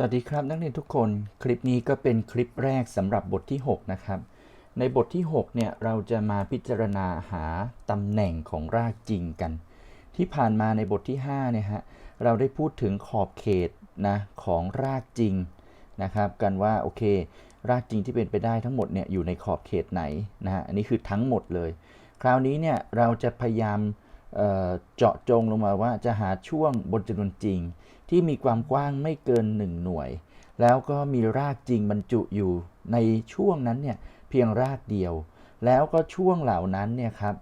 สวัสดีครับนักเรียนทุกคนคลิปนี้ก็เป็นคลิปแรกสำหรับบทที่ 6 นะครับ ในบทที่ 6 เนี่ย เราจะมาพิจารณาหาตำแหน่งของรากจริงกัน ที่ผ่านมาในบทที่ 5 เนี่ยฮะ เราได้พูดถึงขอบเขตนะของรากจริงนะครับกันว่าโอเค รากจริงที่เป็นไปได้ทั้งหมดเนี่ยอยู่ในขอบเขตไหนนะฮะอันนี้คือทั้งหมดเลย คราวนี้เนี่ยเราจะพยายามเเจาะจงลงมาว่าจะหาช่วงบนจำนวนจริง ที่มีความกว้างไม่เกิน 1 หน่วย แล้วก็มีรากจริงบรรจุอยู่ในช่วงนั้นเนี่ยเพียงรากเดียว แล้วก็ช่วงเหล่านั้นเนี่ยครับ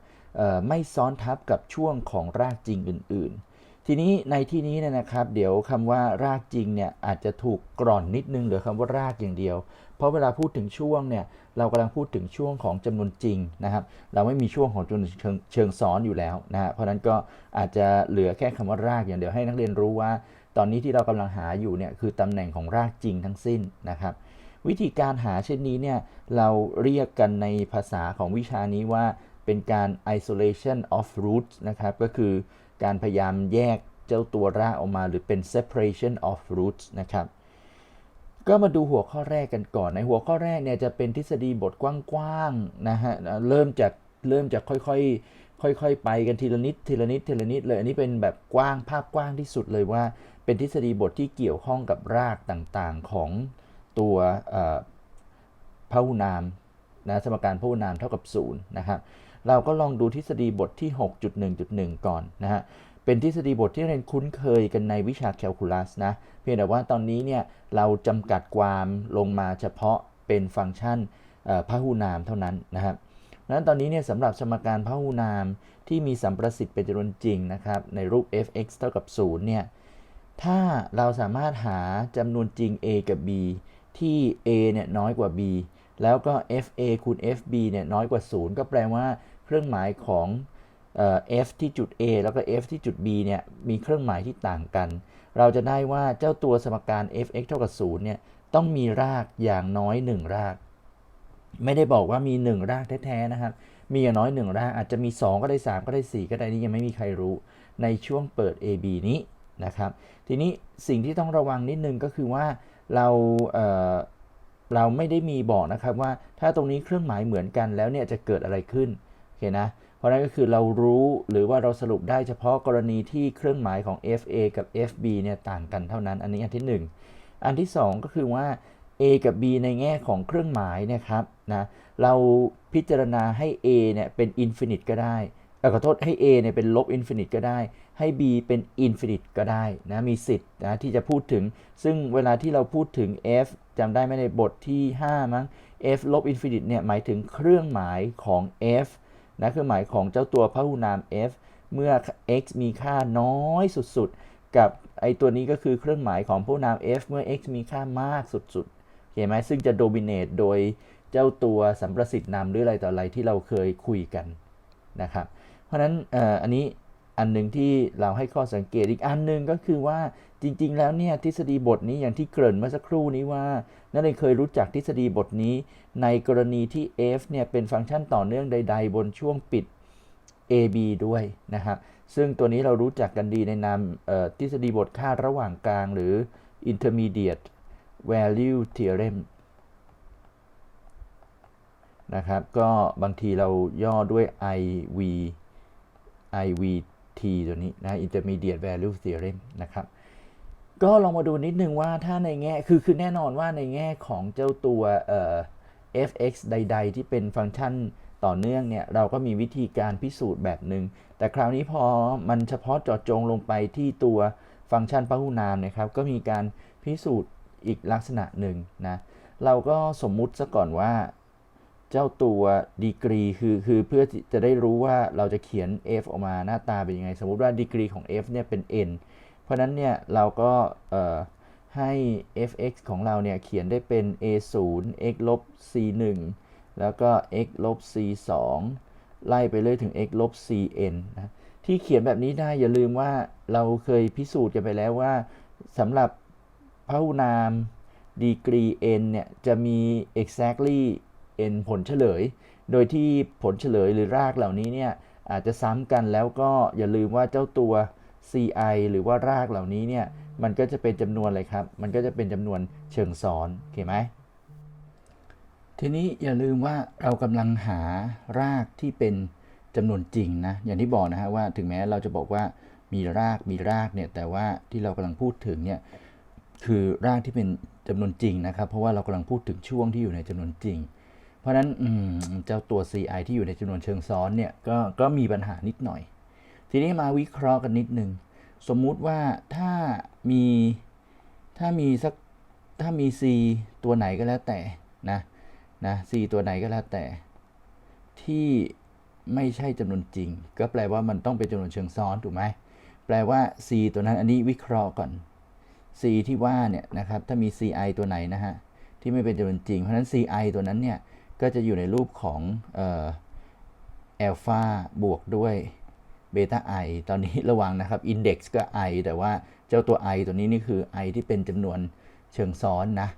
ไม่ซ้อนทับกับช่วงของรากจริงอื่น ๆ ทีนี้ในที่นี้เนี่ยนะครับ เดี๋ยวคำว่ารากจริงเนี่ยอาจจะถูกกร่อนนิดนึงหลือคำว่ารากอย่างเดียว เพราะเวลาพูดถึงช่วงเนี่ยเรากำลังพูดถึงช่วงของจำนวนจริงนะครับ เราไม่มีช่วงของจำนวนเชิงซ้อนอยู่แล้วนะเพราะฉะนั้นก็อาจจะเหลือแค่คำว่ารากอย่างเดียวให้นักเรียนรู้ว่า ตอนนี้ที่เรากำลังหาอยู่เนี่ยคือตำแหน่งของรากจริงทั้งสิ้นนะครับ วิธีการหาเช่นนี้เนี่ยเราเรียกกันในภาษาของวิชานี้ว่าเป็นการ isolation of roots นะครับ ก็คือการพยายามแยกเจ้าตัวรากออกมาหรือเป็น separation of roots นะครับ ก็มาดูหัวข้อแรกกันก่อน ในหัวข้อแรกเนี่ยจะเป็นทฤษฎีบทกว้างๆนะฮะ เริ่มจากเริ่มจากค่อยๆ ค่อยๆ ไปกันทีละนิดทีละนิดทีละนิดเลย อันนี้เป็นแบบกว้างภาพกว้างที่สุดเลยว่า เป็นทฤษฎีบทที่เกี่ยวข้องกับรากต่างๆของตัวพหุนามนะสมการพหุนามเท่ากับ0นะครับเราก็ลองดูทฤษฎีบทที่ 6.1.1 ก่อนนะฮะเป็นทฤษฎีบทที่เรียนคุ้นเคยกันในวิชาแคลคูลัสนะเพียงแต่ว่าตอนนี้เนี่ยเราจำกัดความลงมาเฉพาะเป็นฟังก์ชันพหุนามเท่านั้นนะครับนั้นตอนนี้เนี่ยสำหรับสมการพหุนามที่มีสัมประสิทธิ์เป็นจำนวนจริงนะครับในรูป f(x) เท่ากับ0เนี่ย ถ้าเราสามารถหาจำนวนจริง a กับ b ที่ a เนี่ยน้อยกว่า b แล้วก็ fa คูณ fb เนี่ยน้อยกว่า 0 ก็แปลว่าเครื่องหมายของเอ่อ f ที่จุด a แล้วก็ f ที่จุด b เนี่ยมีเครื่องหมายที่ต่างกัน เราจะได้ว่าเจ้าตัวสมการ f(x) เท่ากับ 0 เนี่ยต้องมีรากอย่างน้อย 1 ราก ไม่ได้บอกว่ามี 1 รากแท้ๆนะครับ มีอย่างน้อย 1 รากอาจจะมี 2 ก็ได้ 3 ก็ได้ 4 ก็ได้นี่ยังไม่มีใครรู้ในช่วงเปิด AB นี้ นะครับ ทีนี้สิ่งที่ต้องระวังนิดนึงก็คือว่าเราเเราไม่ได้มีบอกนะครับว่าถ้าตรงนี้เครื่องหมายเหมือนกันแล้วเนี่ยจะเกิดอะไรขึ้นโอเคนะ เพราะนั้นก็คือเรารู้หรือว่าเราสรุปได้เฉพาะกรณีที่เครื่องหมายของ FA กับ FB เนี่ยต่างกันเท่านั้น อันนี้อันที่ 1 อันที่ 2 ก็คือว่า A กับ B ในแง่ของเครื่องหมายนะครับนะเราพิจารณาให้ A เนี่ยเป็น infinite ก็ได้ ขอโทษให้ A เนี่ยเป็นลบ infinite ก็ได้ ให้ B เป็น infinite ก็ได้นะมีสิทธิ์นะที่จะพูดถึง ซึ่งเวลาที่เราพูดถึง f จำได้ไหมในบทที่ 5 มั้ง f ลบ infinite เนี่ยหมายถึงเครื่องหมายของ f นะเครื่องหมายของเจ้าตัวพหุนาม f เมื่อ x มีค่าน้อยสุดๆ กับไอตัวนี้ก็คือเครื่องหมายของพหุนาม f เมื่อ x มีค่ามากสุดๆเห็นไหมซึ่งจะโดมิเนตโดยเจ้าตัวสัมประสิทธิ์นามหรืออะไรต่ออะไรที่เราเคยคุยกันนะครับ เพราะฉะนั้นอันนี้อันหนึ่งที่เราให้ข้อสังเกตอีกอันหนึ่งก็คือว่าจริง ๆ แล้วเนี่ยทฤษฎีบทนี้อย่างที่เกริ่นเมื่อสักครู่นี้ว่านักเรียเคยรู้จักทฤษฎีบทนี้ ในกรณีที่ f เนี่ยเป็นฟังก์ชันต่อเนื่องใด ๆ บนช่วงปิด ab ด้วยนะครับซึ่งตัวนี้เรารู้จักกันดีในนามทฤษฎีบทค่าระหว่างกลางหรือ intermediate value theorem นะครับก็บางทีเราย่อด้วย IV IVT ตัวนี้นะ intermediate value theorem นะครับ ก็ลองมาดูนิดนึงว่าถ้าในแง่ คือคือแน่นอนว่าในแง่ของเจ้าตัวเอ่อ fx ใด ๆ ที่เป็นฟังก์ชันต่อเนื่องเนี่ย เราก็มีวิธีการพิสูจน์แบบหนึ่งแต่คราวนี้พอมันเฉพาะเจาะจงลงไปที่ตัวฟังก์ชันพหุนามนะครับ ก็มีการพิสูจน์อีกลักษณะหนึ่งนะ เราก็สมมุติซะก่อนว่า เจ้าตัวดีกรีคือคือเพื่อจะได้รู้ว่าเราจะเขียน f ออกมาหน้าตาเป็นยังไง สมมุติว่าดีกรีของ f เนี่ยเป็น n เพราะนั้นเนี่ยเราก็ให้ f(x) ของเราเนี่ยเขียนได้เป็น a 0 x ลบ c 1แล้วก็ x ลบ c 2ไล่ไปเรื่อยถึง x ลบ cn นะที่เขียนแบบนี้ได้อย่าลืมว่าเราเคยพิสูจน์กันไปแล้วว่าสำหรับพหุนามดีกรี n เนี่ยจะมี exactly n ผลเฉลย โดยที่ผลเฉลยหรือรากเหล่านี้เนี่ยอาจจะซ้ำกันแล้วก็อย่าลืมว่าเจ้าตัว ci หรือว่ารากเหล่านี้เนี่ยมันก็จะเป็นจำนวนอะไรครับ มันก็จะเป็นจำนวนเชิงซ้อนโอเคไหมทีนี้อย่าลืมว่าเรากำลังหารากที่เป็นจำนวนจริงนะอย่างที่บอกนะฮะว่าถึงแม้เราจะบอกว่ามีรากมีรากเนี่ยแต่ว่าที่เรากำลังพูดถึงเนี่ยคือรากที่เป็นจำนวนจริงนะครับ เพราะว่าเรากำลังพูดถึงช่วงที่อยู่ในจำนวนจริง ราะนั้นเจ้าตัว ci ที่อยู่ในจำนวนเชิงซ้อนเนี่ยก็ก็มีปัญหานิดหน่อย ทีนี้มาวิเคราะห์กันนิดนึง สมมุติว่าถ้ามีถ้ามีสักถ้ามี c ตัวไหนก็แล้วแต่นะนะ c ตัวไหนก็แล้วแต่ ที่ไม่ใช่จำนวนจริง ก็แปลว่ามันต้องเป็นจำนวนเชิงซ้อนถูกไหมแปลว่า c ตัวนั้นอันนี้วิเคราะห์ก่อน c ที่ว่าเนี่ยนะครับถ้ามี ci ตัวไหนนะฮะที่ไม่เป็นจำนวนจริง เพราะฉะนั้น ci ตัวนั้นเนี่ย ก็จะอยู่ในรูปของเอลฟาบวกด้วยเบต้าไอตอนนี้ระวังนะครับอินเด็กซ์ก็ i แต่ว่าเจ้าตัว i ตัวนี้นี่คือ i ที่เป็นจำนวนเชิงซ้อนนะ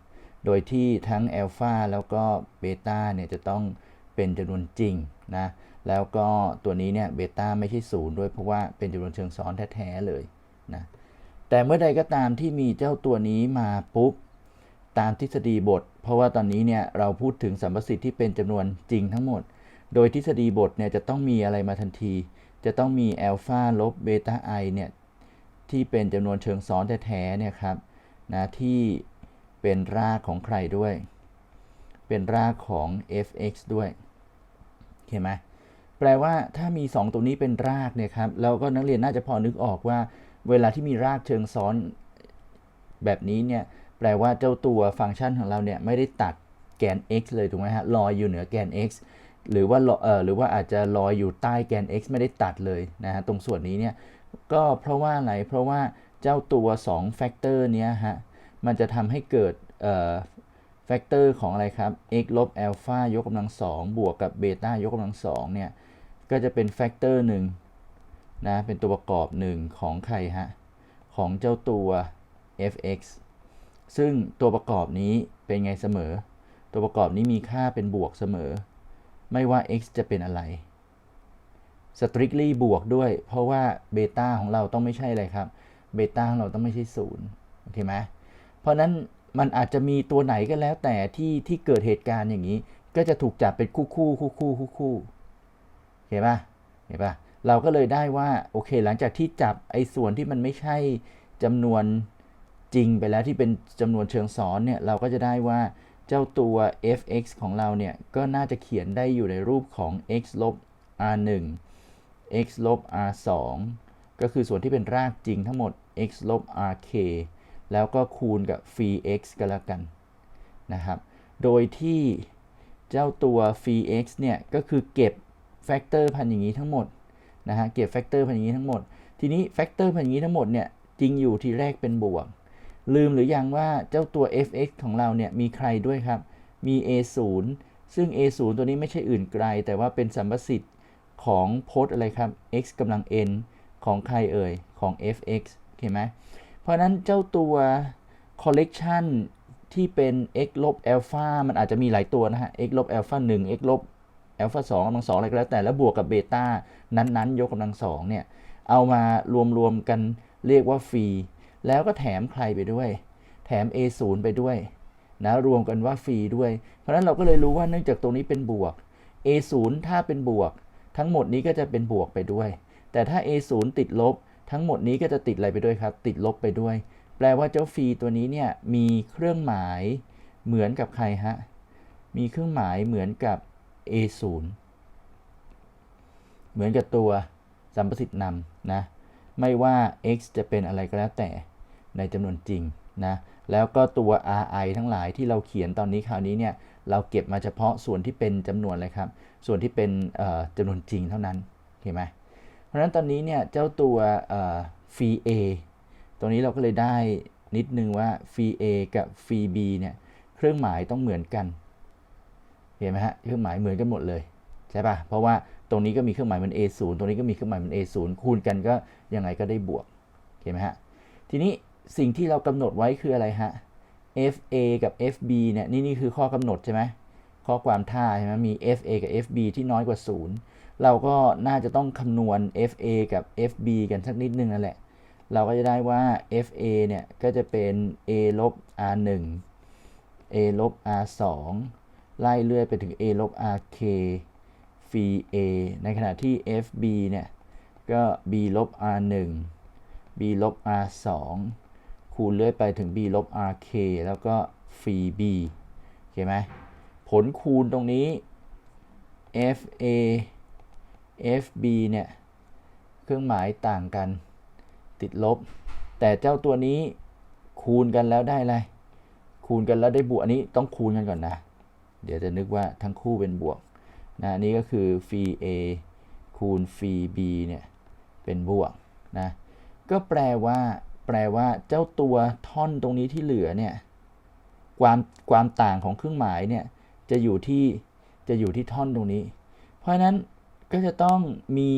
โดยที่ทั้งอัลฟาแล้วก็เบต้าเนี่ยจะต้องเป็นจำนวนจริงนะ แล้วก็ตัวนี้เนี่ยเบต้าไม่ใช่ศูนย์ด้วยเพราะว่าเป็นจำนวนเชิงซ้อนแท้ ๆ เลยนะ แต่เมื่อใดก็ตามที่มีเจ้าตัวนี้มาปุ๊บ ตามทฤษฎีบท เพราะว่าตอนนี้เนี่ยเราพูดถึงสัมประสิทธิ์ที่เป็นจำนวนจริงทั้งหมด โดยทฤษฎีบทเนี่ยจะต้องมีอะไรมาทันที จะต้องมีอัลฟาลบเบต้าไอเนี่ยที่เป็นจำนวนเชิงซ้อนแท้ๆเนี่ยครับนะที่เป็นรากของใครด้วย เป็นรากของ fx ด้วยเห็นไหมแปลว่าถ้ามี 2 ตัวนี้เป็นรากเนี่ยครับเราก็นักเรียนน่าจะพอนึกออกว่า เวลาที่มีรากเชิงซ้อนแบบนี้เนี่ย แปลว่าเจ้าตัวฟังก์ชันของเราเนี่ยไม่ได้ตัดแกน x เลยถูกไหมฮะลอยอยู่เหนือแกน x หรือว่าเออหรือว่าอาจจะลอยอยู่ใต้แกน x ไม่ได้ตัดเลยนะฮะตรงส่วนนี้เนี่ยก็เพราะว่าอะไรเพราะว่าเจ้าตัว2แฟกเตอร์เนี้ยฮะมันจะทำให้เกิดเอ่อแฟกเตอร์ของอะไรครับ x ลบอัลฟายกกำลังสองบวกกับเบต้ายกกำลังสองเนี่ยก็จะเป็นแฟกเตอร์หนึ่งนะเป็นตัวประกอบหนึ่งของใครฮะของเจ้าตัว fx ซึ่งตัวประกอบนี้เป็นไงเสมอ ตัวประกอบนี้มีค่าเป็นบวกเสมอ ไม่ว่า x จะเป็นอะไร strictly บวกด้วย เพราะว่าเบต้าของเราต้องไม่ใช่อะไรครับ เบต้าของเราต้องไม่ใช่ศูนย์โอเคไหมเพราะนั้นมันอาจจะมีตัวไหนก็แล้วแต่ที่ที่เกิดเหตุการณ์อย่างนี้ ก็จะถูกจับเป็นคู่คู่คู่คู่คู่คู่เห็นปะเห็นปะเราก็เลยได้ว่า โอเค หลังจากที่จับไอ้ส่วนที่มันไม่ใช่จำนวน จริงไปแล้วที่เป็นจำนวนเชิงซ้อนเนี่ยเราก็จะได้ว่าเจ้าตัว f(x) ของเราเนี่ยก็น่าจะเขียนได้อยู่ในรูปของ x ลบ r1 x ลบ r2 ก็คือส่วนที่เป็นรากจริงทั้งหมด x ลบ rk แล้วก็คูณกับ phi x ก็แล้วกันนะครับ โดยที่เจ้าตัว phi x เนี่ยก็คือเก็บแฟกเตอร์พันอย่างนี้ทั้งหมดนะฮะ เก็บแฟกเตอร์พันอย่างนี้ทั้งหมด ทีนี้แฟกเตอร์พันอย่างนี้ทั้งหมดเนี่ยจริงอยู่ที่แรกเป็นบวก ลืมหรือยังว่าเจ้าตัว fx ของเราเนี่ยมีใครด้วยครับ มี a0 ซึ่ง a0 ตัวนี้ไม่ใช่อื่นไกล แต่ว่าเป็นสัมประสิทธิ์ของพจน์อะไรครับ x กำลัง n ของใครเอ่ย ของ fx โอเคไหม เพราะนั้นเจ้าตัว collection ที่เป็น x ลบ alpha มันอาจจะมีหลายตัวนะฮะ x ลบ alpha 1 x ลบ alpha 2กำลังสอะไรก็แล้วแต่ แล้วบวกกับเบต้านั้นๆ ยกกำลังสองเนี่ย เอามารวมๆกันเรียกว่าฟรี แล้วก็แถมใครไปด้วย แถม a0 ไปด้วยนะรวมกันว่าฟรีด้วย เพราะนั้นเราก็เลยรู้ว่าเนื่องจากตรงนี้เป็นบวก a0 ถ้าเป็นบวก ทั้งหมดนี้ก็จะเป็นบวกไปด้วย แต่ถ้า a0 ติดลบ ทั้งหมดนี้ก็จะติดอะไรไปด้วยครับ ติดลบไปด้วย แปลว่าเจ้าฟรีตัวนี้เนี่ยมีเครื่องหมายเหมือนกับใครฮะ มีเครื่องหมายเหมือนกับ a0 เหมือนกับตัวสัมประสิทธิ์นำนะ ไม่ว่า x จะเป็นอะไรก็แล้วแต่ ในจำนวนจริงนะแล้วก็ตัว ri ทั้งหลายที่เราเขียนตอนนี้คราวนี้เนี่ยเราเก็บมาเฉพาะส่วนที่เป็นจำนวนเลยครับ ส่วนที่เป็นจำนวนจริงเท่านั้นเห็นไหมเพราะฉะนั้นตอนนี้เนี่ยเจ้าตัว F A ตรงนี้เราก็เลยได้นิดนึงว่า F A กับฟรี b เนี่ยเครื่องหมายต้องเหมือนกันเห็นไหมฮะเครื่องหมายเหมือนกันหมดเลยใช่ปะเพราะว่าตรงนี้ก็มีเครื่องหมายมัน a0 ตรงนี้ก็มีเครื่องหมายมัน a0 คูณกันก็ยังไงก็ได้บวกเห็นไหมฮะทีนี้ สิ่งที่เรากำหนดไว้คืออะไรฮะ fa กับ fb เนี่ยนี่นี่คือข้อกำหนดใช่ไหมข้อความท่าใช่ไหมมี fa กับ fb ที่น้อยกว่า 0 เราก็น่าจะต้องคำนวณ fa กับ fb กันสักนิดนึงนั่นแหละ เราก็จะได้ว่า fa เนี่ยก็จะเป็น a ลบ r 1 a ลบ r 2 ไล่เรื่อยไปถึง a ลบ rk ฟี A ในขณะที่ fb เนี่ยก็ b ลบ r 1 b ลบ r 2 คูณเรื่อยไปถึง b ลบ rk แล้วก็ฟรี b โอเคไหมผลคูณตรงนี้ fa fb เนี่ย เครื่องหมายต่างกันติดลบ แต่เจ้าตัวนี้คูณกันแล้วได้อะไร คูณกันแล้วได้บวก อันนี้ต้องคูณกันก่อนนะ เดี๋ยวจะนึกว่าทั้งคู่เป็นบวกนะนนี้ก็คือฟรี a คูณฟรี b เนี่ย เป็นบวกนะ ก็แปลว่า แปลว่าเจ้าตัวท่อนตรงนี้ที่เหลือเนี่ยความความต่างของเครื่องหมายเนี่ยจะอยู่ที่จะอยู่ที่ท่อนตรงนี้ เพราะฉะนั้นก็จะต้องมี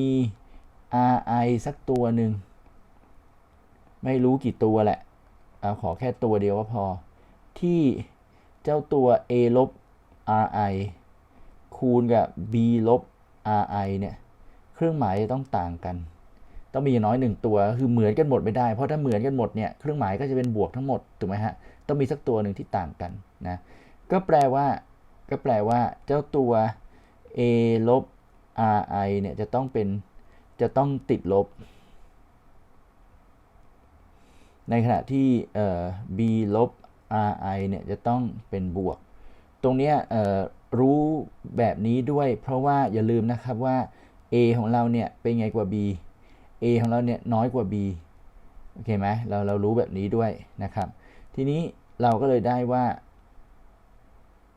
ri สักตัวหนึ่งไม่รู้กี่ตัวแหละ เอาขอแค่ตัวเดียวก็พอ ที่เจ้าตัว a ลบ ri คูณกับ b ลบ ri เนี่ย เครื่องหมายจะต้องต่างกัน ต้องมีน้อยหนึ่งตัวคือเหมือนกันหมดไม่ได้ เพราะถ้าเหมือนกันหมดเนี่ยเครื่องหมายก็จะเป็นบวกทั้งหมดถูกไหมฮะต้องมีสักตัวหนึ่งที่ต่างกันนะก็แปลว่า ก็แปลว่า เจ้าตัว a ลบ ri เนี่ยจะต้องเป็นจะต้องติดลบ ในขณะที่เอ b ลบ ri เนี่ยจะต้องเป็นบวก ตรงเนี้ยรู้แบบนี้ด้วย เพราะว่าอย่าลืมนะครับว่า a ของเราเนี่ยเป็นไงกว่า b a ของเราเนี่ยน้อยกว่า b โอเคไหมเราเรารู้แบบนี้ด้วยนะครับ ทีนี้เราก็เลยได้ว่า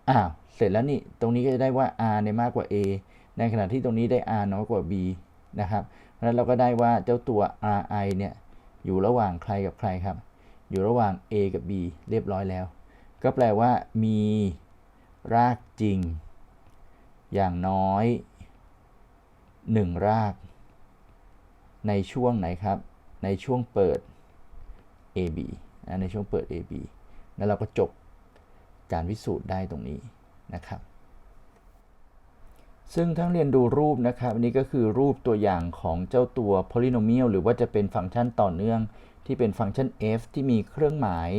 อ้าวเสร็จแล้วนี่ตรงนี้ก็จะได้ว่า r เนี่ยมากกว่า a ในขณะที่ตรงนี้ได้ r น้อยกว่า b นะครับเพราะฉะนั้นเราก็ได้ว่าเจ้าตัว ri เนี่ยอยู่ระหว่างใครกับใครครับ อยู่ระหว่าง a กับ b เรียบร้อยแล้ว ก็แปลว่ามีรากจริง อย่างน้อย 1 ราก ในช่วงไหนครับ ในช่วงเปิด AB นะในช่วงเปิด AB แล้วเราก็จบการวิสูจน์ได้ตรงนี้นะครับ ซึ่งทั้งเรียนดูรูปนะครับอันนี้ก็คือรูปตัวอย่างของเจ้าตัว polynomial หรือว่าจะเป็นฟังก์ชันต่อเนื่อง ที่เป็นฟังก์ชัน f ที่มีเครื่องหมาย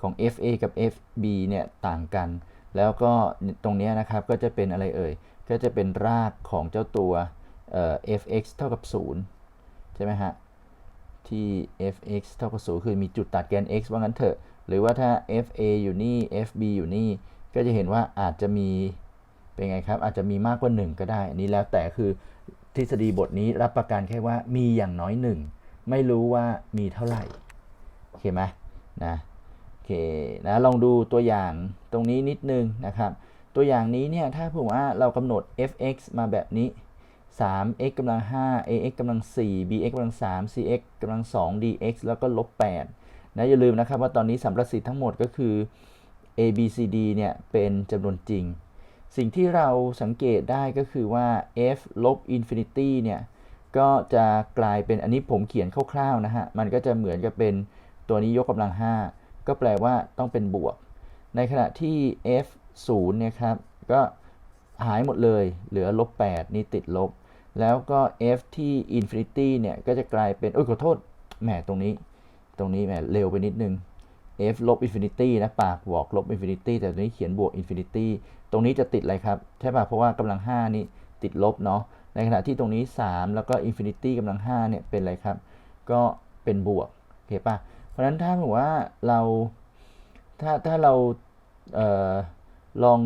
ของ fa กับ fb เนี่ยต่างกัน แล้วก็ตรงนี้นะครับก็จะเป็นอะไรเอ่ย ก็จะเป็นรากของเจ้าตัว fx เท่ากับ 0 ใช่ไหมฮะ ที่ fx เท่ากับ0คือมีจุดตัดแกน x ว่างั้นเถอะ หรือว่าถ้า fa อยู่นี่ fb อยู่นี่ ก็จะเห็นว่าอาจจะมี เป็นไงครับ อาจจะมีมากกว่า 1 ก็ได้ อันนี้แล้วแต่คือทฤษฎีบทนี้รับประกันแค่ว่ามีอย่างน้อย 1 ไม่รู้ว่ามีเท่าไหร่ โอเคไหมนะโอเคนะลองดูตัวอย่างตรงนี้นิดนึงนะครับ ตัวอย่างนี้เนี่ยถ้าผมว่าเรากำหนด fx มาแบบนี้ 3x กำลัง 5 ax กำลัง 4 bx กำลัง 3 cx กำลัง 2 dx แล้วก็ลบ8นะอย่าลืมนะครับว่าตอนนี้สัมประสิทธิ์ทั้งหมดก็คือ a b c d เนี่ยเป็นจำนวนจริง สิ่งที่เราสังเกตได้ก็คือว่า f ลบ infinity เนี่ยก็จะกลายเป็นอันนี้ผมเขียนคร่าวๆนะฮะ มันก็จะเหมือนกับเป็นตัวนี้ยกกำลัง 5 ก็แปลว่าต้องเป็นบวก ในขณะที่ f 0เนี่ยครับก็หายหมดเลย เหลือลบ8นี่ติดลบ แล้วก็ f ที่ infinity เนี่ย ก็จะกลายเป็น โอ้ยขอโทษ แหมตรงนี้ ตรงนี้แหมเร็วไปนิดนึง f ลบ infinity นะ ปากบอกลบ infinity แต่ตรงนี้เขียนบวก infinity ตรงนี้จะติดอะไรครับ ใช่ป่ะ เพราะว่ากำลัง 5 นี่ติดลบเนาะ ในขณะที่ตรงนี้ 3 แล้วก็ infinity กำลัง 5 เนี่ย เป็นอะไรครับ ก็เป็นบวกโอเคป่ะ เพราะฉะนั้นถ้าบอกว่าเรา ถ้าถ้าเราเออลอง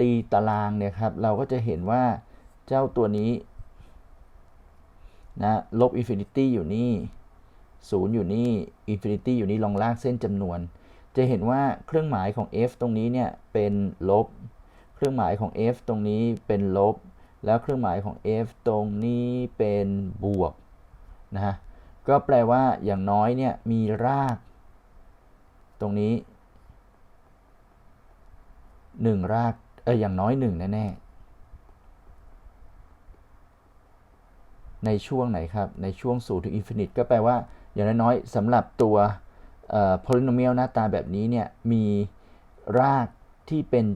ตีตารางเนี่ยครับ เราก็จะเห็นว่าเจ้าตัวนี้ นะลบ infinity อยู่นี่0อยู่นี่ infinity อยู่นี่ลองลากเส้นจำนวน จะเห็นว่าเครื่องหมายของ f ตรงนี้เนี่ยเป็นลบ เครื่องหมายของ f ตรงนี้เป็นลบ แล้วเครื่องหมายของ f ตรงนี้เป็นบวกนะฮะก็แปลว่าอย่างน้อยเนี่ยมีราก ตรงนี้ 1 รากเอออย่างน้อย 1 แน่ ๆ ในช่วงไหนครับ ในช่วง0ถึง infinite ก็แปลว่า อย่างน้อยๆสำหรับตัวเอ่อ polynomial หน้าตาแบบนี้เนี่ยมีรากที่เป็น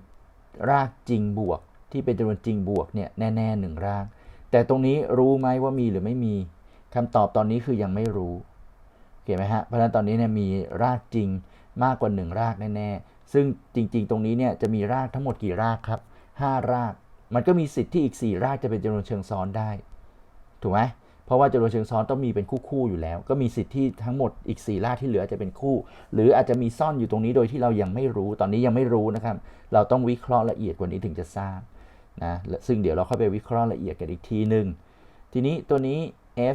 รากจริงบวก ที่เป็นจำนวนจริงบวกเนี่ยแน่ๆหนึ่งราก แต่ตรงนี้รู้ไหมว่ามีหรือไม่มีคำตอบตอนนี้คือยังไม่รู้เห็นไหมฮะเพราะฉะนั้นตอนนี้เนี่ยมีรากจริงมากกว่า 1 รากแน่ๆ ซึ่งจริงๆ ตรงนี้เนี่ยจะมีรากทั้งหมดกี่รากครับ 5 ราก มันก็มีสิทธิ์ที่อีก 4 รากจะเป็นจำนวนเชิงซ้อนได้ ถูกไหมเพราะว่าจำนวนเชิงซ้อนต้องมีเป็นคู่ๆอยู่แล้ว ก็มีสิทธิ์ที่ทั้งหมดอีก4ราที่เหลือจะเป็นคู่ หรืออาจจะมีซ่อนอยู่ตรงนี้โดยที่เรายังไม่รู้ตอนนี้ยังไม่รู้นะครับ เราต้องวิเคราะห์ละเอียดกว่านี้ถึงจะทราบนะซึ่งเดี๋ยวเราเข้าไปวิเคราะห์ละเอียดกันอีกทีหนึ่งทีนี้ตัวนี้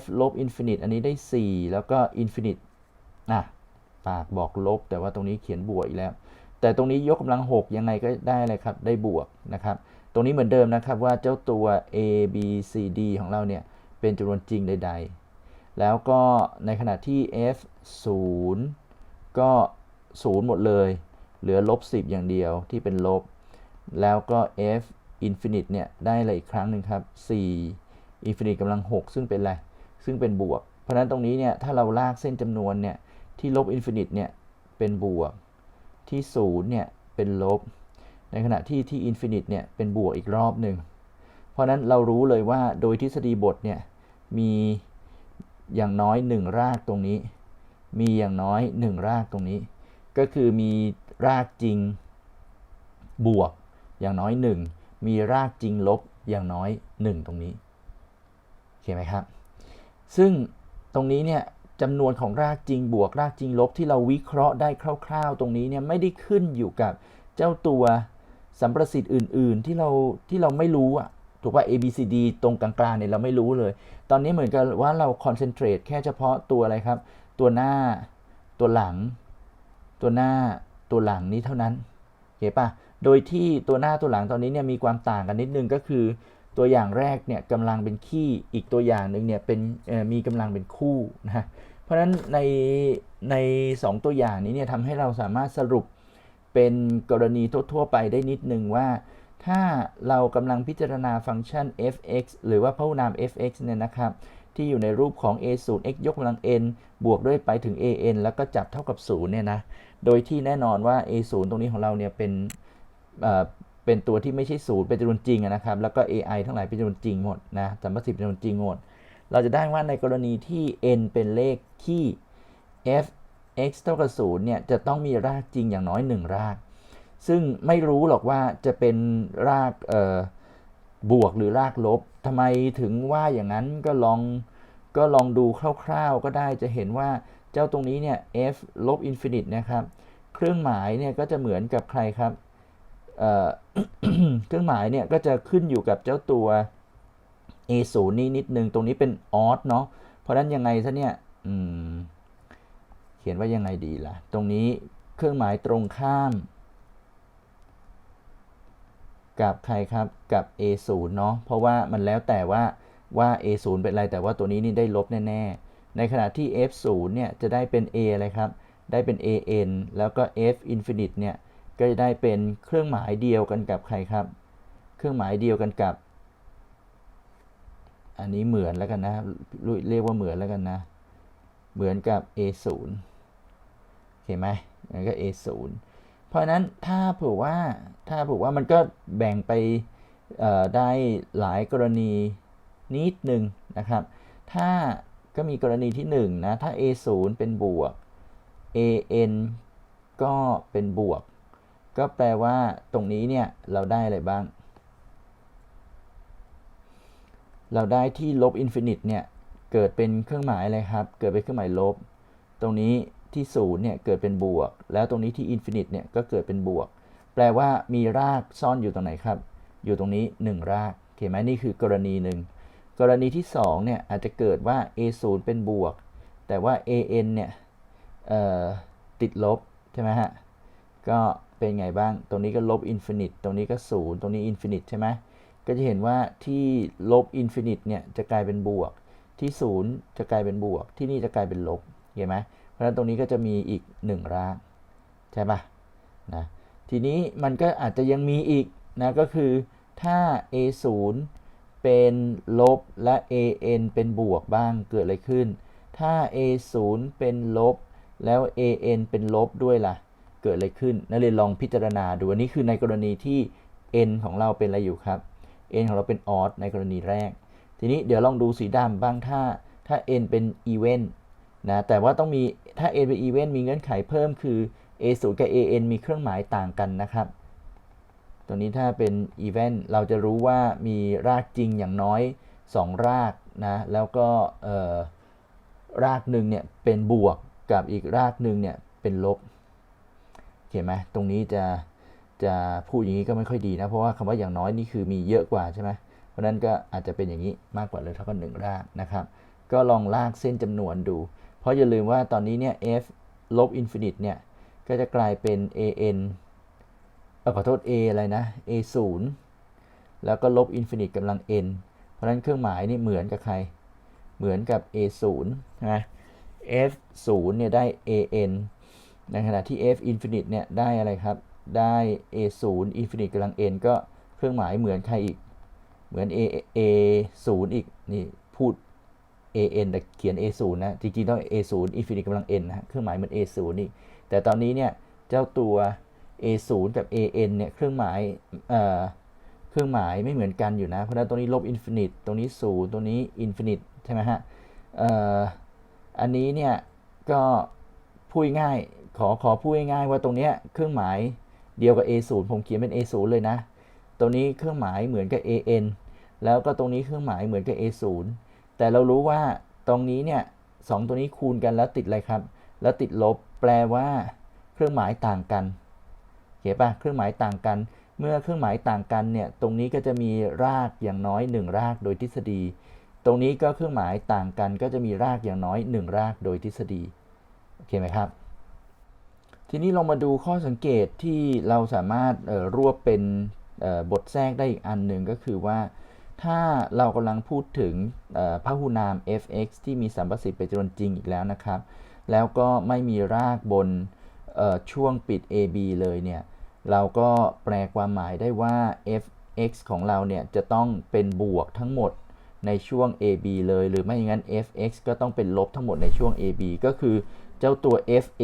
f ลบ infinite อันนี้ได้ 4 แล้วก็ infinite อะปากบอกลบ แต่ว่าตรงนี้เขียนบวกอีกแล้ว แต่ตรงนี้ยกกำลัง 6 ยังไงก็ได้เลยครับ ได้บวกนะครับ ตรงนี้เหมือนเดิมนะครับว่าเจ้าตัว a b c d ของเราเนี่ย เป็นจำนวนจริงใด ๆ แล้วก็ในขณะที่ f 0ก็ 0 หมดเลย เหลือลบ 10 อย่างเดียวที่เป็นลบ แล้วก็ f infinite เนี่ยได้อะไรอีกครั้งหนึ่งครับ4 infinite กำลัง 6 ซึ่งเป็นอะไร ซึ่งเป็นบวก เพราะนั้นตรงนี้เนี่ยถ้าเราลากเส้นจำนวนเนี่ยที่ลบ infinite เนี่ยเป็นบวก ที่0เนี่ยเป็นลบ ในขณะที่ที่ infinite เนี่ยเป็นบวกอีกรอบหนึ่ง เพราะนั้นเรารู้เลยว่าโดยทฤษฎีบทเนี่ย มีอย่างน้อย 1 รากตรงนี้ มีอย่างน้อย 1 รากตรงนี้ ก็คือมีรากจริงบวกอย่างน้อย 1 มีรากจริงลบอย่างน้อย 1 ตรงนี้โอเคไหมครับ ซึ่งตรงนี้เนี่ยจำนวนของรากจริงบวกรากจริงลบที่เราวิเคราะห์ได้คร่าวๆ ตรงนี้เนี่ยไม่ได้ขึ้นอยู่กับเจ้าตัวสัมประสิทธิ์อื่น ๆ ที่เราที่เราไม่รู้อะถูกป่ะ A B C D ตรงกลางๆเนี่ยเราไม่รู้เลย ตอนนี้เหมือนกับว่าเราคอนเซนเทรตแค่เฉพาะตัวอะไรครับ ตัวหน้า ตัวหลัง ตัวหน้า ตัวหลังนี้เท่านั้นเห็นปะโดยที่ตัวหน้าตัวหลังตอนนี้เนี่ยมีความต่างกันนิดนึงก็คือ ตัวอย่างแรกเนี่ยกำลังเป็นขี้ อีกตัวอย่างหนึ่งเนี่ยเป็นมีกำลังเป็นคู่นะฮะเพราะฉะนั้นในใน 2 ตัวอย่างนี้เนี่ยทำให้เราสามารถสรุปเป็นกรณีทั่วๆไปได้นิดนึงว่า ถ้าเรากำลังพิจารณาฟังก์ชัน f(x) หรือว่าพหุนาม f(x) เนี่ยนะครับ ที่อยู่ในรูปของ a 0 x ยกกำลัง n บวกด้วยไปถึง an แล้วก็จับเท่ากับ 0 เนี่ยนะ โดยที่แน่นอนว่า a 0ตรงนี้ของเราเนี่ยเป็นเป็นตัวที่ไม่ใช่ศูนย์เป็นจำนวนจริงนะครับ แล้วก็ ai ทั้งหลายเป็นจำนวนจริงหมดนะสัมประสิทธิ์เป็นจำนวนจริงหมด เราจะได้ว่าในกรณีที่ n เป็นเลขที่ f x เท่ากับ0เนี่ยจะต้องมีรากจริงอย่างน้อย 1 ราก ซึ่งไม่รู้หรอกว่าจะเป็นรากบวกหรือรากลบทำไมถึงว่าอย่างนั้นก็ลองก็ลองดูคร่าวๆก็ได้จะเห็นว่าเจ้าตรงนี้เนี่ย f ลบ infinite นะครับเครื่องหมายเนี่ยก็จะเหมือนกับใครครับเเครื่องหมายเนี่ยก็จะขึ้นอยู่กับเจ้าตัว a 0นี่นิดนึงตรงนี้เป็น odd เนาะเพราะนั้นยังไงซะเนี่ยเขียนว่ายังไงดีล่ะ ตรงนี้เครื่องหมายตรงข้าม กับใครครับกับ a 0 เนาะเพราะว่ามันแล้วแต่ว่าว่า a 0 เป็นอะไรแต่ว่าตัวนี้นี่ได้ลบแน่ๆ ในขณะที่ f 0 เนี่ยจะได้เป็น a อะไรครับ ได้เป็น an แล้วก็ f infinite เนี่ยก็จะได้เป็นเครื่องหมายเดียวกันกับใครครับ เครื่องหมายเดียวกันกับ อันนี้เหมือนแล้วกันนะเรียกว่าเหมือนแล้วกันนะ เหมือนกับ a 0 เห็นไหมนั่นก็ a 0 เพราะนั้นถ้าเผื่อว่าถ้าเผื่อว่ามันก็แบ่งไปได้หลายกรณีนิดหนึ่งนะครับ ถ้าก็มีกรณีที่1นะถ้า a 0 เป็นบวก an ก็เป็นบวก ก็แปลว่าตรงนี้เนี่ยเราได้อะไรบ้าง เราได้ที่ลบอินฟินิตเนี่ยเกิดเป็นเครื่องหมายอะไรครับ เกิดเป็นเครื่องหมายลบ ตรงนี้ ที่0เนี่ยเกิดเป็นบวก แล้วตรงนี้ที่อินฟินิตเนี่ยก็เกิดเป็นบวก แปลว่ามีรากซ่อนอยู่ตรงไหนครับ อยู่ตรงนี้ 1 รากเห็นไหมนี่คือกรณีหนึ่งกรณีที่2เนี่ยอาจจะเกิดว่า a 0เป็นบวก แต่ว่า an เนี่ยติดลบใช่ไหมฮะก็เป็นไงบ้าง ตรงนี้ก็ลบอินฟินิต ตรงนี้ก็ศูนย์ตรงนี้อินฟินิตใช่ไหมก็จะเห็นว่าที่ลบอินฟินิตเนี่ยจะกลายเป็นบวก ที่ศูนย์จะกลายเป็นบวก ที่นี่จะกลายเป็นลบ เห็นไหม ราะฉะนั้นตรงนี้ก็จะมีอีก1รากใช่ปะนะทีนี้มันก็อาจจะยังมีอีกนะก็คือถ้า a 0เป็นลบและ an เป็นบวกบ้างเกิดอะไรขึ้น ถ้า a 0เป็นลบแล้ว an เป็นลบด้วยล่ะ เกิดอะไรขึ้นนักเรียนลองพิจารณาดูอันนี้คือในกรณีที่ n ของเราเป็นอะไรอยู่ครับ n ของเราเป็น odd ในกรณีแรก ทีนี้เดี๋ยวลองดูสีดำบ้างถ้าถ้า n เป็น even นะแต่ว่าต้องมีถ้า n เป็น event มีเงื่อนไขเพิ่มคือ a 0กับ an มีเครื่องหมายต่างกันนะครับ ตัวนี้ถ้าเป็น event เราจะรู้ว่ามีรากจริงอย่างน้อย 2 รากนะแล้วก็รากหนึ่งเนี่ยเป็นบวกกับอีกรากหนึ่งเนี่ยเป็นลบโอเคไหมตรงนี้จะจะพูดอย่างนี้ก็ไม่ค่อยดีนะ เพราะว่าคำว่าอย่างน้อยนี่คือมีเยอะกว่าใช่ไหมเพราะฉะนั้นก็อาจจะเป็นอย่างนี้มากกว่าเลยเท่ากับหนึ่งรากนะครับ ก็ลองลากเส้นจำนวนดู เพราะอย่าลืมว่าตอนนี้เนี่ย f ลบอินฟินิตเนี่ย ก็จะกลายเป็น an เออขอโทษ a อะไรนะ a 0แล้วก็ลบอินฟินิตกำลัง n เพราะฉะนั้นเครื่องหมายนี่เหมือนกับใคร เหมือนกับ a 0นะ f 0เนี่ยได้ an ในขณะที่ f infinite เนี่ยได้อะไรครับ ได้ a 0 infinite กำลัง n ก็เครื่องหมายเหมือนใครอีก เหมือน a a 0อีก นี่พูด an แต่เขียน a 0 นะ จริงๆ ต้อง a 0 infinite กำลัง n นะเครื่องหมายเหมือน a 0 นี่ แต่ตอนนี้เนี่ย เจ้าตัว a 0 กับ an เนี่ย เครื่องหมาย เอ่อ เครื่องหมายไม่เหมือนกันอยู่นะ เพราะฉะนั้นตรงนี้ลบอินฟินิต ตรงนี้ศูนย์ตรงนี้อินฟินิต ใช่ไหมฮะ เอ่อ อันนี้เนี่ย ก็พูดง่าย ขอ ขอพูดง่ายว่าตรงเนี้ยเครื่องหมายเดียวกับ a 0 ผมเขียนเป็น a 0 เลยนะ ตรงนี้เครื่องหมายเหมือนกับ an แล้วก็ตรงนี้เครื่องหมายเหมือนกับ a 0 แต่เรารู้ว่าตรงนี้เนี่ยสองตัวนี้คูณกันแล้วติดอะไรครับ แล้วติดลบแปลว่า เครื่องหมายต่างกันเห็นปะเครื่องหมายต่างกัน เมื่อเครื่องหมายต่างกันเนี่ยตรงนี้ก็จะมีรากอย่างน้อย 1 รากโดยทฤษฎี ตรงนี้ก็เครื่องหมายต่างกัน ก็จะมีรากอย่างน้อย 1 รากโดยทฤษฎีโอเคไหมครับ ทีนี้เรามาดูข้อสังเกตที่เราสามารถรวบเป็นบทแทรกได้อีกอันหนึ่งก็คือว่า ถ้าเรากำลังพูดถึงพหุนาม f(x) ที่มีสัมประสิทธิ์เป็นจำนวนจริงอีกแล้วนะครับ แล้วก็ไม่มีรากบนช่วงปิด ab เลยเนี่ย เราก็แปลความหมายได้ว่า f(x) ของเราเนี่ยจะต้องเป็นบวกทั้งหมดในช่วง ab เลย หรือไม่อย่างนั้น f(x) ก็ต้องเป็นลบทั้งหมดในช่วง ab ก็คือเจ้าตัว fa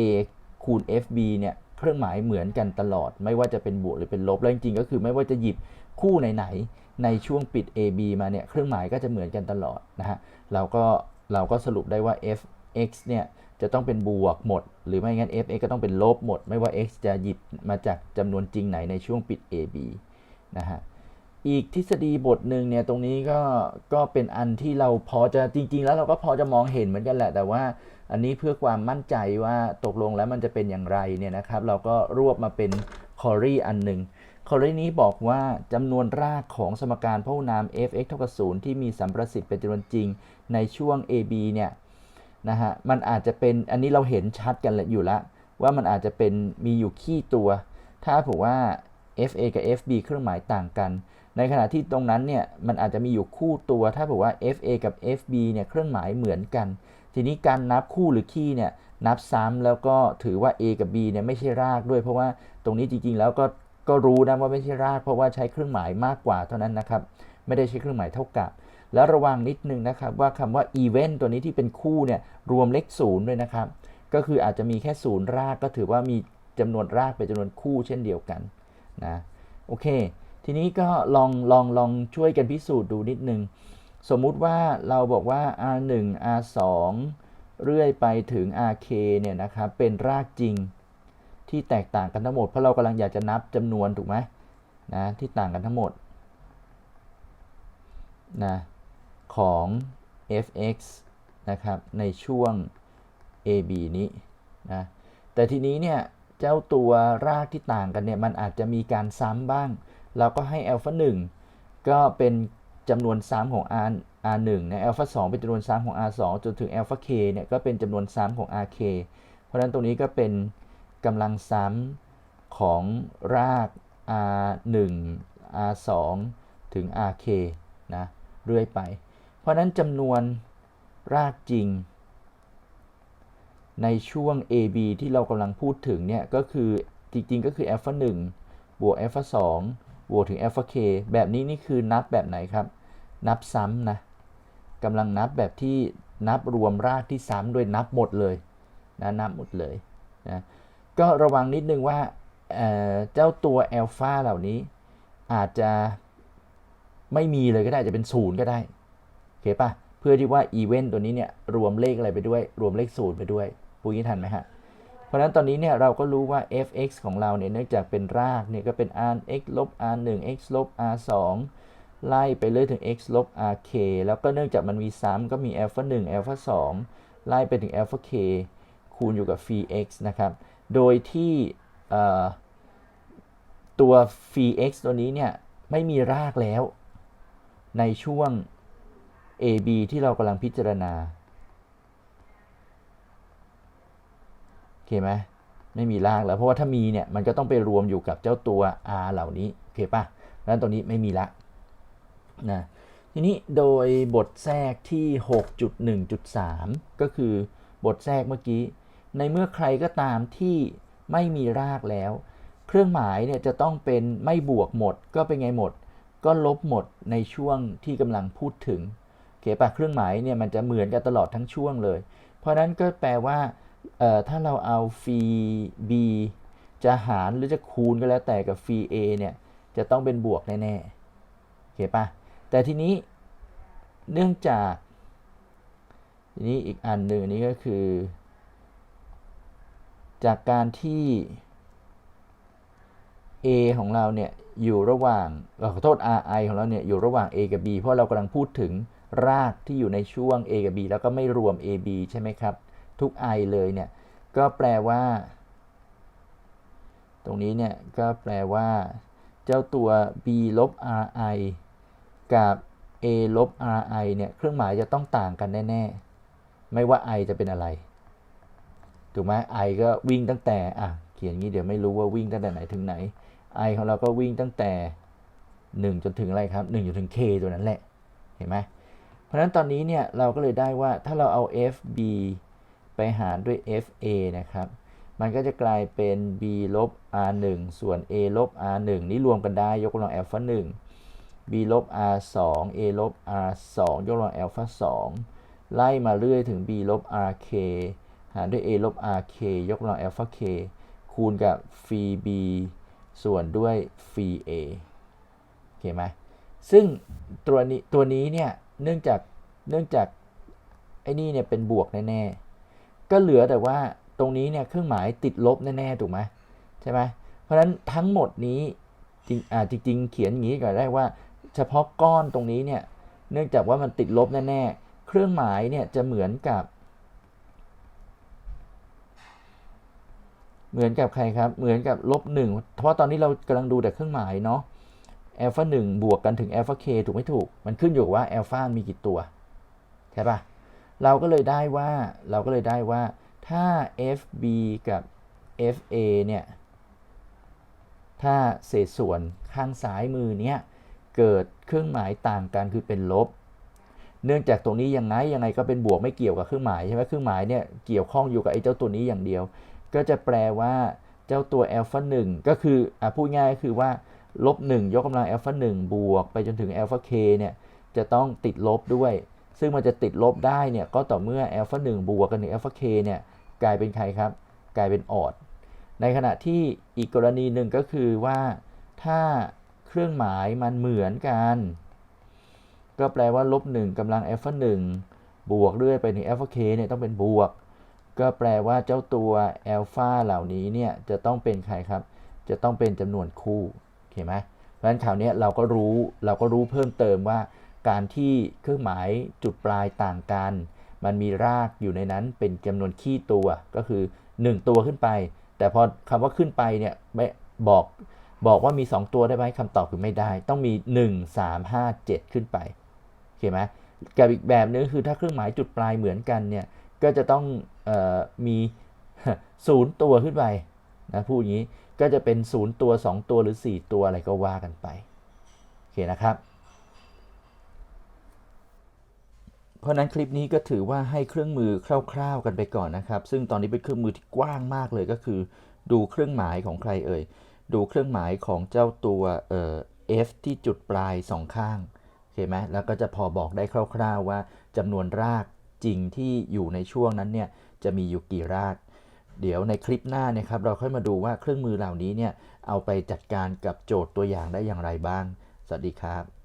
คูณ fb เนี่ยเครื่องหมายเหมือนกันตลอด ไม่ว่าจะเป็นบวกหรือเป็นลบ แล้วจริงๆ ก็คือไม่ว่าจะหยิบคู่ไหนๆ ในช่วงปิด AB มาเนี่ยเครื่องหมายก็จะเหมือนกันตลอดนะฮะเราก็เราก็สรุปได้ว่า fx เนี่ยจะต้องเป็นบวกหมด หรือไม่งั้น fx ก็ต้องเป็นลบหมด ไม่ว่า x จะหยิบมาจากจำนวนจริงไหนในช่วงปิด AB นะฮะอีกทฤษฎีบทหนึ่งเนี่ยตรงนี้ก็ก็เป็นอันที่เราพอจะจริง ๆ แล้วเราก็พอจะมองเห็นเหมือนกันแหละ แต่ว่าอันนี้เพื่อความมั่นใจว่าตกลงแล้วมันจะเป็นอย่างไรเนี่ยนะครับ เราก็รวบมาเป็นคอรีอันหนึ่ง คอรีนี้บอกว่าจำนวนรากของสมการพหุนาม f(x) เท่ากับ0ที่มีสัมประสิทธิ์เป็นจำนวนจริงในช่วง ab เนี่ยนะฮะมันอาจจะเป็นอันนี้เราเห็นชัดกันอยู่แล้ว ว่ามันอาจจะเป็นมีอยู่ขี้ตัว ถ้าผมว่า fa กับ fb เครื่องหมายต่างกัน ในขณะที่ตรงนั้นเนี่ยมันอาจจะมีอยู่คู่ตัว ถ้าบอกว่า fa กับ fb เนี่ยเครื่องหมายเหมือนกัน ทีนี้การนับคู่หรือคี่เนี่ยนับซ้ำแล้วก็ถือว่า a กับ b เนี่ยไม่ใช่รากด้วย เพราะว่าตรงนี้จริงๆ แล้วก็ ก็รู้นะว่าไม่ใช่รากเพราะว่าใช้เครื่องหมายมากกว่าเท่านั้นนะครับ ไม่ได้ใช้เครื่องหมายเท่ากับ แล้วระวังนิดนึงนะครับว่าคำว่า event ตัวนี้ที่เป็นคู่เนี่ยรวมเลขศูนย์ด้วยนะครับ ก็คืออาจจะมีแค่ศูนย์รากก็ถือว่ามีจำนวนรากเป็นจำนวนคู่เช่นเดียวกันนะโอเค ทีนี้ก็ลองลองลองช่วยกันพิสูจน์ดูนิดนึงสมมุติว่าเราบอกว่า r1 r2 เรื่อยไปถึง rk เนี่ยนะครับเป็นรากจริง ที่แตกต่างกันทั้งหมด เพราะเรากำลังอยากจะนับจำนวนถูกไหมนะที่ต่างกันทั้งหมดนะของ f(x) นะครับในช่วง ab นี้นะแต่ทีนี้เนี่ยเจ้าตัวรากที่ต่างกันเนี่ยมันอาจจะมีการซ้ำบ้าง เราก็ให้อัลฟา1ก็เป็นจำนวนซ้ำของ r r1 นะอัลฟา2เป็นจำนวนซ้ำของ r2 จนถึงอัลฟา k เนี่ยก็เป็นจำนวนซ้ำของ rk เพราะฉะนั้นตรงนี้ก็เป็น กำลังซ้ำของราก r1 r2 ถึง rk นะเรื่อยไป เพราะนั้นจำนวนรากจริง ในช่วง AB ที่เรากำลังพูดถึงเนี่ยก็คือจริงๆก็คือ alpha 1บวก alpha 2บวกถึง alpha k แบบนี้นี่คือนับแบบไหนครับ นับซ้ำนะกำลังนับแบบที่นับรวมรากที่ซ้ำโดยนับหมดเลยนะนับหมดเลยนะ ก็ระวังนิดนึงว่าเเจ้าตัว alpha เหล่านี้ อาจจะไม่มีเลยก็ได้จะเป็นศูนย์ก็ได้โอเคปะเพื่อที่ว่าอีเวนต์ตัวนี้เนี่ยรวมเลขอะไรไปด้วย รวมเลขศูนย์ไปด้วยพูดงี้ทันไหมฮะเพราะฉะนั้นตอนนี้เนี่ยเราก็รู้ว่า f(x) ของเราเนี่ยเนื่องจากเป็นรากเนี่ยก็เป็น r x ลบ r 1 x ลบ r 2ไล่ไปเรื่อยถึง x ลบ r k แล้วก็เนื่องจากมันมีซ้ำก็มี alpha 1 alpha 2ไล่ไปถึง alpha k คูณอยู่กับ phi x นะครับ โดยที่ตัว phi x ตัวนี้เนี่ยไม่มีรากแล้ว ในช่วง ab ที่เรากำลังพิจารณาโอเคไหมไม่มีรากแล้ว เพราะว่าถ้ามีเนี่ยมันก็ต้องไปรวมอยู่กับเจ้าตัว r เหล่านี้โอเคปะแล้วตรงนี้ไม่มีละนะทีนี้โดยบทแทรกที่ 6.1.3 ก็คือบทแทรกเมื่อกี้ ในเมื่อใครก็ตามที่ไม่มีรากแล้ว เครื่องหมายเนี่ยจะต้องเป็นไม่บวกหมด ก็เป็นไงหมด ก็ลบหมดในช่วงที่กำลังพูดถึงโอเคปะเครื่องหมายเนี่ยมันจะเหมือนกันตลอดทั้งช่วงเลย เพราะนั้นก็แปลว่าถ้าเราเอาฟรีจะหารหรือจะคูณก็แล้วแต่กับฟรี a เนี่ยจะต้องเป็นบวกแน่ๆเคปะแต่ทีนี้เนื่องจากทีนี้อีกอันหนึ่งนนี้ก็คือ จากการที่ a ของเราเนี่ยอยู่ระหว่างเอ่อขอโทษ ri ของเราเนี่ยอยู่ระหว่าง a กับ b เพราะเรากำลังพูดถึงรากที่อยู่ในช่วง a กับ b แล้วก็ไม่รวม ab ใช่ไหมครับ ทุก i เลยเนี่ย ก็แปลว่า ตรงนี้เนี่ย ก็แปลว่า เจ้าตัว b ลบ ri กับ a ลบ ri เนี่ย เครื่องหมายจะต้องต่างกันแน่ ๆ ไม่ว่า i จะเป็นอะไร ถูกไหม i ก็วิ่งตั้งแต่อะเขียนงี้เดี๋ยวไม่รู้ว่าวิ่งตั้งแต่ไหนถึงไหน i ของเราก็วิ่งตั้งแต่ 1 จนถึงอะไรครับ1จนถึง k ตัวนั้นแหละเห็นไหมเพราะฉะนั้นตอนนี้เนี่ยเราก็เลยได้ว่าถ้าเราเอา fb ไปหารด้วย fa นะครับ มันก็จะกลายเป็น b ลบ r 1ส่วน a ลบ r 1นี่รวมกันได้ยกกำลัง alpha 1 b ลบ r 2 a ลบ r 2ยกกำลัง alpha 2ไล่มาเรื่อยถึง b ลบ rk หารด้วย a ลบ rk ยกกำลัง alpha k คูณกับ phi b ส่วนด้วย phi a โอเคไหมซึ่งตัวนี้ตัวนี้เนี่ยเนื่องจากเนื่องจากไอ้นี่เนี่ยเป็นบวกแน่ๆ ก็เหลือแต่ว่าตรงนี้เนี่ยเครื่องหมายติดลบแน่ๆถูกไหมใช่ไหมเพราะฉะนั้นทั้งหมดนี้จริงอ่าจริงๆเขียนอย่างนี้ก่อนได้ว่า เฉพาะก้อนตรงนี้เนี่ยเนื่องจากว่ามันติดลบแน่ๆเครื่องหมายเนี่ยจะเหมือนกับ เหมือนกับใครครับ เหมือนกับลบหนึ่งเพราะตอนนี้เรากำลังดูแต่เครื่องหมายเนาะอัลฟาหนึ่งบวกกันถึงอัลฟาเคถูกไม่ถูก มันขึ้นอยู่ว่าอัลฟามีกี่ตัว ใช่ปะเราก็เลยได้ว่า เราก็เลยได้ว่า ถ้า FB กับ FA เนี่ย ถ้าเศษส่วนข้างซ้ายมือเนี่ย เกิดเครื่องหมายต่างกันคือเป็นลบ เนื่องจากตรงนี้ยังไงยังไงก็เป็นบวกไม่เกี่ยวกับเครื่องหมายใช่ไหมเครื่องหมายเนี่ยเกี่ยวข้องอยู่กับไอ้เจ้าตัวนี้อย่างเดียว ก็จะแปลว่าเจ้าตัวอัลฟาหนึ่งก็คืออพูดง่ายก็คือว่าลบ1ยกกำลังอัลฟา1บวก ไปจนถึงอัลฟาเเนี่ยจะต้องติดลบด้วย ซึ่งมันจะติดลบได้เนี่ยก็ต่อเมื่ออัลฟา1บวกกันถึงอัลฟาเเนี่ยกลายเป็นใครครับ กลายเป็นออดในขณะที่อีกกรณีหนึ่งก็คือว่าถ้าเครื่องหมายมันเหมือนกัน ก็แปลว่าลบ1กำลังอัลฟา1บวกเรื่อยไปถึงอัลฟาเเนี่ยต้องเป็นบวก ก็แปลว่าเจ้าตัวอัลฟาเหล่านี้เนี่ยจะต้องเป็นใครครับ จะต้องเป็นจำนวนคู่โอเคไหมเพราะฉะนั้นคราวนี้เราก็รู้เราก็รู้เพิ่มเติมว่าการที่เครื่องหมายจุดปลายต่างกัน มันมีรากอยู่ในนั้นเป็นจำนวนขี้ตัวก็คือ 1 ตัวขึ้นไป แต่พอคำว่าขึ้นไปเนี่ยไม่บอกบอกว่ามี 2 ตัวได้ไหมคำตอบคือไม่ได้ ต้องมี 1 3 5 7 ขึ้นไปโอเคไหมกับอีกแบบนึงคือถ้าเครื่องหมายจุดปลายเหมือนกันเนี่ย ก็จะต้องออมีศูนย์ตัวขึ้นไปนะพูดอย่างนี้ก็จะเป็น0ตัว 2 ตัวหรือ 4 ตัวอะไรก็ว่ากันไปโอเคนะครับ เพราะนั้นคลิปนี้ก็ถือว่าให้เครื่องมือคร่าวๆกันไปก่อนนะครับ ซึ่งตอนนี้เป็นเครื่องมือที่กว้างมากเลยก็คือ ดูเครื่องหมายของใครเอ่ยดูเครื่องหมายของเจ้าตัวเอ่อ F ที่จุดปลายสองข้างโอเคไหมแล้วก็จะพอบอกได้คร่าว ๆว่าจำนวนราก จริงที่อยู่ในช่วงนั้นเนี่ยจะมีอยู่กี่ราช เดี๋ยวในคลิปหน้าเนะครับเราค่อยมาดูว่าเครื่องมือเหล่านี้เนี่ยเอาไปจัดการกับโจทย์ตัวอย่างได้อย่างไรบ้าง สวัสดีครับ